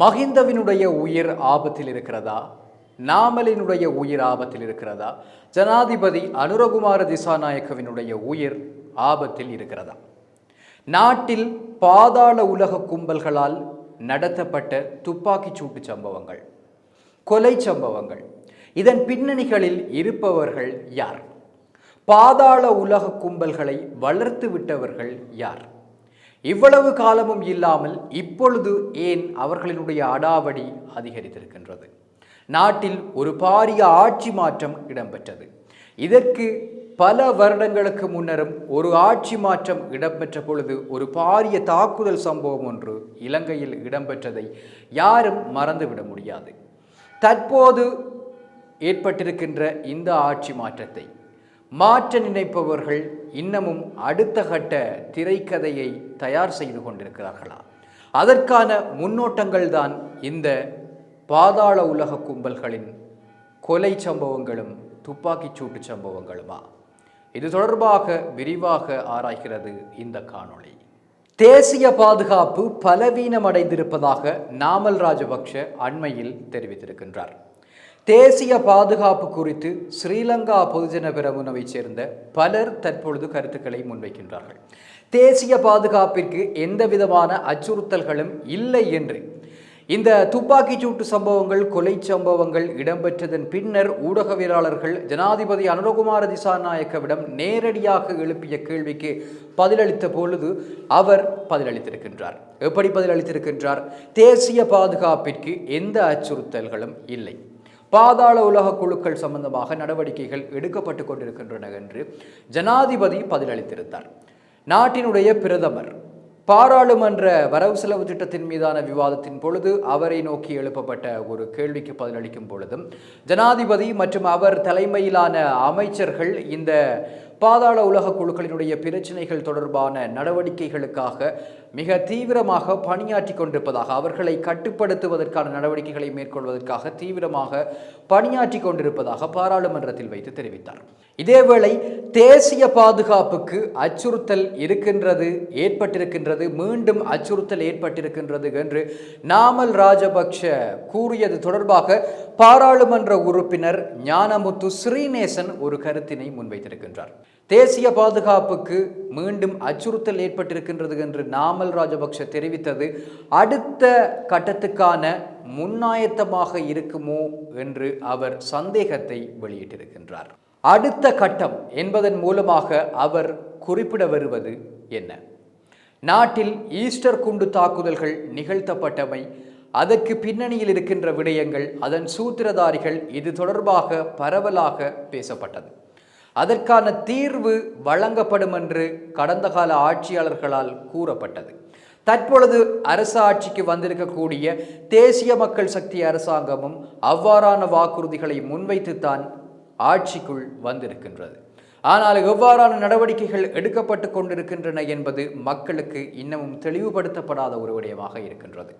மஹிந்தவினுடைய உயிர் ஆபத்தில் இருக்கிறதா? நாமலினுடைய உயிர் ஆபத்தில் இருக்கிறதா? ஜனாதிபதி அனுரகுமார திசாநாயக்கவினுடைய உயிர் ஆபத்தில் இருக்கிறதா? நாட்டில் பாதாள உலக கும்பல்களால் நடத்தப்பட்ட துப்பாக்கிச் சூட்டு சம்பவங்கள் கொலை சம்பவங்கள் இதன் பின்னணிகளில் இருப்பவர்கள் யார்? பாதாள உலக கும்பல்களை வளர்த்து விட்டவர்கள் யார்? இவ்வளவு காலமும் இல்லாமல் இப்பொழுது ஏன் அவர்களினுடைய அடாவடி அதிகரித்திருக்கின்றது? நாட்டில் ஒரு பாரிய ஆட்சி மாற்றம் இடம்பெற்றது. இதற்கு பல வருடங்களுக்கு முன்னரும் ஒரு ஆட்சி மாற்றம் இடம்பெற்ற பொழுது ஒரு பாரிய தாக்குதல் சம்பவம் ஒன்று இலங்கையில் இடம்பெற்றதை யாரும் மறந்துவிட முடியாது. தற்போது ஏற்பட்டிருக்கின்ற இந்த ஆட்சி மாற்றத்தை மாற்ற நினைப்பவர்கள் இன்னமும் அடுத்த கட்ட திரைக்கதையை தயார் செய்து கொண்டிருக்கிறார்களா? அதற்கான முன்னோட்டங்கள் தான் இந்த பாதாள உலக கும்பல்களின் கொலை சம்பவங்களும் துப்பாக்கிச் சூட்டு சம்பவங்களுமா? இது தொடர்பாக விரிவாக ஆராய்கிறது இந்த காணொளி. தேசிய பாதுகாப்பு பலவீனமடைந்திருப்பதாக நாமல் ராஜபக்ஷ அண்மையில் தெரிவித்திருக்கின்றார். தேசிய பாதுகாப்பு குறித்து ஸ்ரீலங்கா பொதுஜன பெரமுனவைச் சேர்ந்த பலர் தற்பொழுது கருத்துக்களை முன்வைக்கின்றார்கள். தேசிய பாதுகாப்பிற்கு எந்த விதமான அச்சுறுத்தல்களும் இல்லை என்று. இந்த துப்பாக்கிச் சூட்டு சம்பவங்கள் கொலை சம்பவங்கள் இடம்பெற்றதன் பின்னர் ஊடகவியலாளர்கள் ஜனாதிபதி அனுரகுமார திசாநாயக்கவிடம் நேரடியாக எழுப்பிய கேள்விக்கு பதிலளித்த பொழுது அவர் பதிலளித்திருக்கின்றார். எப்படி பதிலளித்திருக்கின்றார்? தேசிய பாதுகாப்பிற்கு எந்த அச்சுறுத்தல்களும் இல்லை. பாதாள உலக குழுக்கள் சம்பந்தமாக நடவடிக்கைகள் எடுக்கப்பட்டு கொண்டிருக்கின்றன என்று ஜனாதிபதி பதிலளித்திருந்தார். நாட்டினுடைய பிரதமர் பாராளுமன்ற வரவு செலவு திட்டத்தின் மீதான விவாதத்தின் பொழுது அவரை நோக்கி எழுப்பப்பட்ட ஒரு கேள்விக்கு பதிலளிக்கும் பொழுதும் ஜனாதிபதி மற்றும் அவர் தலைமையிலான அமைச்சர்கள் இந்த பாதாள உலக குழுக்களினுடைய பிரச்சினைகள் தொடர்பான நடவடிக்கைகளுக்காக மிக தீவிரமாக பணியாற்றி கொண்டிருப்பதாக அவர்களை கட்டுப்படுத்துவதற்கான நடவடிக்கைகளை மேற்கொள்வதற்காக தீவிரமாக பணியாற்றி கொண்டிருப்பதாக பாராளுமன்றத்தில் வைத்து தெரிவித்தார். இதேவேளை தேசிய பாதுகாப்புக்கு அச்சுறுத்தல் இருக்கின்றது ஏற்பட்டிருக்கின்றது மீண்டும் அச்சுறுத்தல் ஏற்பட்டிருக்கின்றது என்று நாமல் ராஜபக்ஷ கூறியது தொடர்பாக பாராளுமன்ற உறுப்பினர் ஞானமுத்து ஸ்ரீநேசன் ஒரு கருத்தினை முன்வைத்திருக்கின்றார். தேசிய பாதுகாப்புக்கு மீண்டும் அச்சுறுத்தல் ஏற்பட்டிருக்கின்றது என்று நாமல் ராஜபக்ஷ தெரிவித்தது அடுத்த கட்டத்துக்கான முன்னாயத்தமாக இருக்குமோ என்று அவர் சந்தேகத்தை வெளியிட்டிருக்கின்றார். அடுத்த கட்டம் என்பதன் மூலமாக அவர் குறிப்பிட வருவது என்ன? நாட்டில் ஈஸ்டர் குண்டு தாக்குதல்கள் நிகழ்த்தப்பட்டமை அதற்கு பின்னணியில் இருக்கின்ற விடயங்கள் அதன் சூத்திரதாரிகள் இது தொடர்பாக பரவலாக பேசப்பட்டது. அதற்கான தீர்வு வழங்கப்படும் என்று கடந்த கால ஆட்சியாளர்களால் கூறப்பட்டது. தற்பொழுது அரசு ஆட்சிக்கு வந்திருக்கக்கூடிய தேசிய மக்கள் சக்தி அரசாங்கமும் அவ்வாறான வாக்குறுதிகளை முன்வைத்துத்தான் ஆட்சிக்குள் வந்திருக்கின்றது. ஆனால் எவ்வாறான நடவடிக்கைகள் எடுக்கப்பட்டு கொண்டிருக்கின்றன என்பது மக்களுக்கு இன்னமும் தெளிவுபடுத்தப்படாத ஒரு விடயமாக இருக்கின்றது.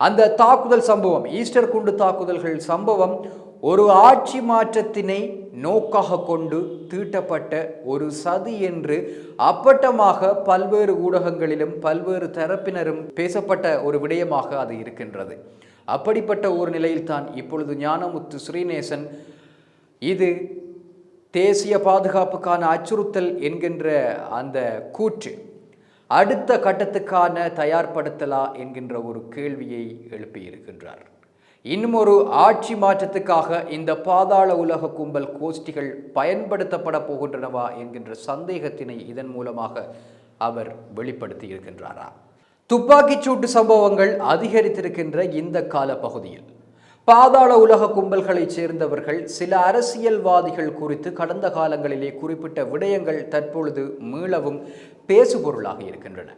அந்த தாக்குதல் சம்பவம் ஈஸ்டர் குண்டு தாக்குதல்கள் சம்பவம் ஒரு ஆட்சி மாற்றத்தினை நோக்காக கொண்டு தீட்டப்பட்ட ஒரு சதி என்று அப்பட்டமாக பல்வேறு ஊடகங்களிலும் பல்வேறு தரப்பினரும் பேசப்பட்ட ஒரு விடயமாக அது இருக்கின்றது. அப்படிப்பட்ட ஒரு நிலையில்தான் இப்பொழுது ஞானமுத்து ஸ்ரீநேசன் இது தேசிய பாதுகாப்புக்கான அச்சுறுத்தல் என்கின்ற அந்த கூற்று அடுத்த கட்டத்துக்கான தயார்படுத்தலா என்கின்ற ஒரு கேள்வியை எழுப்பியிருக்கின்றார். இன்னும் ஒரு ஆட்சி மாற்றத்துக்காக இந்த பாதாள உலக கும்பல் கோஷ்டிகள் பயன்படுத்தப்பட போகின்றனவா என்கின்ற சந்தேகத்தினை இதன் மூலமாக அவர் வெளிப்படுத்தி இருக்கின்றாரா துப்பாக்கிச் சூட்டு சம்பவங்கள் அதிகரித்திருக்கின்ற இந்த கால பகுதியில் பாதாள உலக கும்பல்களைச் சேர்ந்தவர்கள் சில அரசியல்வாதிகள் குறித்து கடந்த காலங்களிலே குறிப்பிட்ட விடயங்கள் தற்பொழுது மீளவும் பேசுபொருளாக இருக்கின்றன.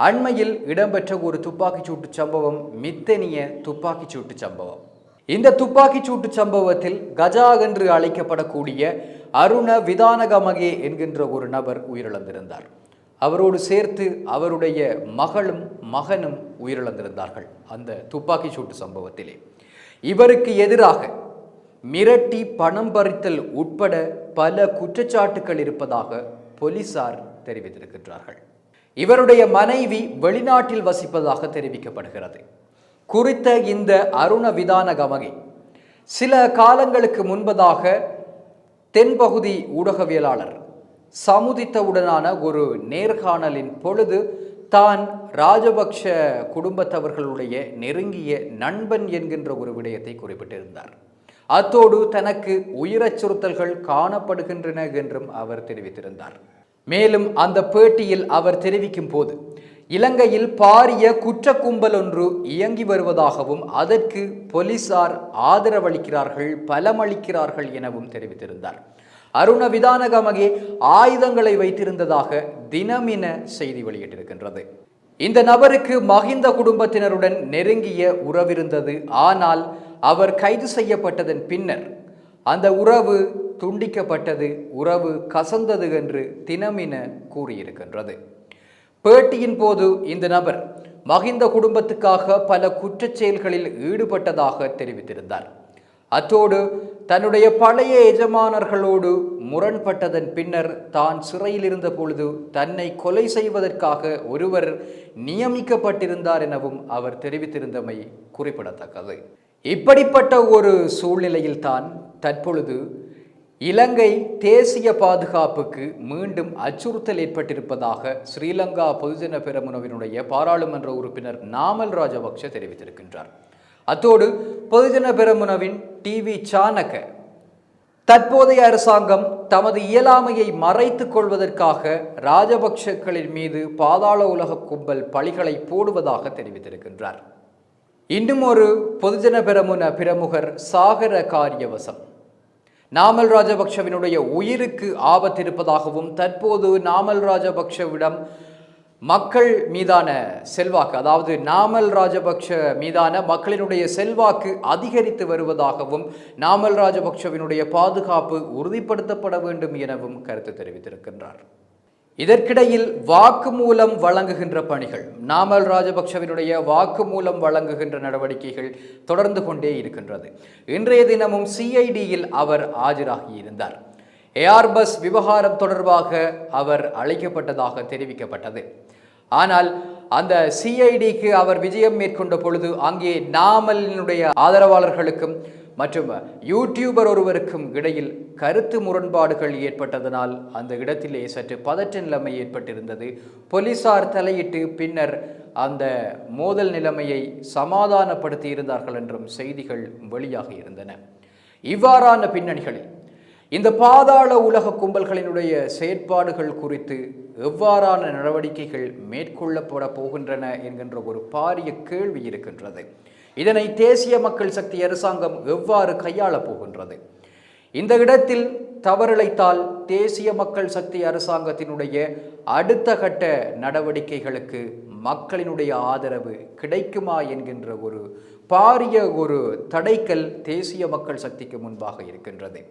அண்மையில் இடம்பெற்ற ஒரு துப்பாக்கிச்சூட்டு சம்பவம் மித்தனிய துப்பாக்கிச் சூட்டு சம்பவம். இந்த துப்பாக்கிச் சூட்டு சம்பவத்தில் கஜா என்று அழைக்கப்படக்கூடிய அருண விதானகமகே என்கின்ற ஒரு நபர் உயிரிழந்திருந்தார். அவரோடு சேர்த்து அவருடைய மகளும் மகனும் உயிரிழந்திருந்தார்கள் அந்த துப்பாக்கிச் சூட்டு சம்பவத்திலே. இவருக்கு எதிராக மிரட்டி பணம் பறித்தல் உட்பட பல குற்றச்சாட்டுகள் இருப்பதாக போலீசார் தெரிவித்திருக்கின்றார்கள். இவருடைய மனைவி வெளிநாட்டில் வசிப்பதாக தெரிவிக்கப்படுகிறது. குறித்த இந்த அருண விதான கமகி சில காலங்களுக்கு முன்பதாக தென்பகுதி ஊடகவியலாளர் சமுதித்தவுடனான ஒரு நேர்காணலின் பொழுது தான் ராஜபக்ஷ குடும்பத்தவர்களுடைய நெருங்கிய நண்பன் என்கின்ற ஒரு விடயத்தை குறிப்பிட்டிருந்தார். அத்தோடு தனக்கு உயிரச்சுறுத்தல்கள் காணப்படுகின்றன என்றும் அவர் தெரிவித்திருந்தார். மேலும் அந்த பேட்டியில் அவர் தெரிவிக்கும் போது இலங்கையில் பாரிய குற்ற கும்பல் ஒன்று இயங்கி வருவதாகவும் அதற்கு போலீசார் ஆதரவளிக்கிறார்கள் பலமளிக்கிறார்கள் எனவும் தெரிவித்திருந்தார். அருண விதானகமகே ஆயுதங்களை வைத்திருந்ததாக தினமின செய்தி வெளியிட்டிருக்கின்றது. இந்த நபருக்கு மகிந்த குடும்பத்தினருடன் நெருங்கிய உறவிருந்தது. ஆனால் அவர் கைது செய்யப்பட்டதன் பின்னர் அந்த உறவு துண்டிக்கப்பட்டது உறவு கசந்தது என்று தினமின கூறியிருக்கின்றது. பேட்டியின் போது இந்த நபர் மகிந்த குடும்பத்துக்காக பல குற்றச்செயல்களில் ஈடுபட்டதாக தெரிவித்திருந்தார். அத்தோடு தன்னுடைய பழைய எஜமானர்களோடு முரண்பட்டதன் பின்னர் தான் சிறையில் இருந்த பொழுது தன்னை கொலை செய்வதற்காக ஒருவர் நியமிக்கப்பட்டிருந்தார் எனவும் அவர் தெரிவித்திருந்தமை குறிப்பிடத்தக்கது. இப்படிப்பட்ட ஒரு சூழ்நிலையில் தான் தற்பொழுது இலங்கை தேசிய பாதுகாப்புக்கு மீண்டும் அச்சுறுத்தல் ஏற்பட்டிருப்பதாக ஸ்ரீலங்கா பொதுஜன பெரமுனவினுடைய பாராளுமன்ற உறுப்பினர் நாமல் ராஜபக்ஷ தெரிவித்திருக்கின்றார். அத்தோடு பொதுஜன பெருமுனவின் டிவி சாணக்க. தற்போதைய அரசாங்கம் தமது இயலாமையை மறைத்துக் கொள்வதற்காக ராஜபக்ஷக்களின் மீது பாதாள உலக கும்பல் பழிகளை போடுவதாக தெரிவித்திருக்கின்றார். இன்னும் ஒரு பொதுஜன பெரமுன பிரமுகர் சாகர காரியவசம். நாமல் ராஜபக்ஷவினுடைய உயிருக்கு ஆபத்து இருப்பதாகவும் தற்போது நாமல் ராஜபக்ஷவிடம் மக்கள் மீதான செல்வாக்கு அதாவது நாமல் ராஜபக்ஷ மீதான மக்களினுடைய செல்வாக்கு அதிகரித்து வருவதாகவும் நாமல் ராஜபக்ஷவினுடைய பாதுகாப்பு உறுதிப்படுத்தப்பட வேண்டும் எனவும் கருத்து தெரிவித்திருக்கின்றார். இதற்கிடையில் வாக்குமூலம் வழங்குகின்ற பணிகள் நாமல் ராஜபக்ஷவினுடைய வாக்குமூலம் வழங்குகின்ற நடவடிக்கைகள் தொடர்ந்து கொண்டே இருக்கின்றது. இன்றைய தினமும் சிஐடியில் அவர் ஆஜராகியிருந்தார் ஏஆர்பஸ் விவகாரம் தொடர்பாக அவர் அழைக்கப்பட்டதாக தெரிவிக்கப்பட்டது. ஆனால் அந்த சிஐடிக்கு அவர் விஜயம் மேற்கொண்ட பொழுது அங்கே நாமலினுடைய ஆதரவாளர்களுக்கும் மற்றும் யூடியூபர் ஒருவருக்கும் இடையில் கருத்து முரண்பாடுகள் ஏற்பட்டதனால் அந்த இடத்திலே சற்று பதற்ற நிலைமை ஏற்பட்டிருந்தது. போலீசார் தலையிட்டு பின்னர் அந்த மோதல் நிலைமையை சமாதானப்படுத்தி இருந்தார்கள் என்றும் செய்திகள் வெளியாகி இருந்தன. இவ்வாறான பின்னணிகளில் இந்த பாதாள உலக கும்பல்களினுடைய செயற்பாடுகள் குறித்து எவ்வாறான நடவடிக்கைகள் மேற்கொள்ளப்பட போகின்றன என்கின்ற ஒரு பாரிய கேள்வி இருக்கின்றது. இதனை தேசிய மக்கள் சக்தி அரசாங்கம் எவ்வாறு கையாளப் போகின்றது? இந்த இடத்தில் தவறிழைத்தால் தேசிய மக்கள் சக்தி அரசாங்கத்தினுடைய அடுத்த கட்ட நடவடிக்கைகளுக்கு மக்களினுடைய ஆதரவு கிடைக்குமா என்கின்ற ஒரு பாரிய ஒரு தடைக்கல் தேசிய மக்கள் சக்திக்கு முன்பாக இருக்கின்றது.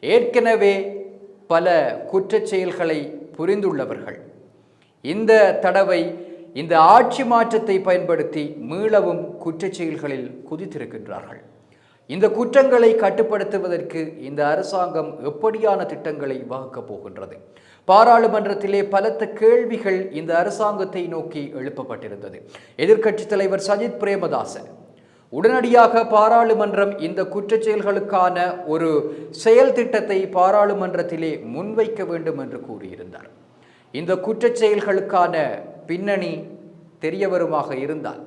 ஏற்கனவே பல குற்றச் செயல்களை புரிந்துள்ளவர்கள். இந்த தடவை இந்த ஆட்சி மாற்றத்தை பயன்படுத்தி மீளவும் குற்றச் செயல்களில் குதித்திருக்கின்றார்கள். இந்த குற்றங்களை கட்டுப்படுத்துவதற்கு இந்த அரசாங்கம் எப்படியான திட்டங்களை வகுக்கப் போகின்றது? பாராளுமன்றத்திலே பலத்த கேள்விகள் இந்த அரசாங்கத்தை நோக்கி எழுப்பப்பட்டிருந்தது. எதிர்க்கட்சித் தலைவர் சஜித் பிரேமதாசன் உடனடியாக பாராளுமன்றம் இந்த குற்றச் செயல்களுக்கான ஒரு செயல் திட்டத்தை பாராளுமன்றத்திலே முன்வைக்க வேண்டும் என்று கூறியிருந்தார். இந்த குற்றச் செயல்களுக்கான பின்னணி தெரியவருமாக இருந்தால்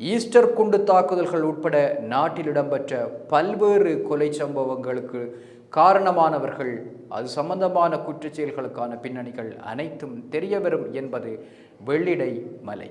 ஈஸ்டர் குண்டு தாக்குதல்கள் உட்பட நாட்டில் இடம்பெற்ற பல்வேறு கொலை சம்பவங்களுக்கு காரணமானவர்கள் அது சம்பந்தமான குற்றச்செயல்களுக்கான பின்னணிகள் அனைத்தும் தெரியவரும் என்பது வெள்ளிடை மலை.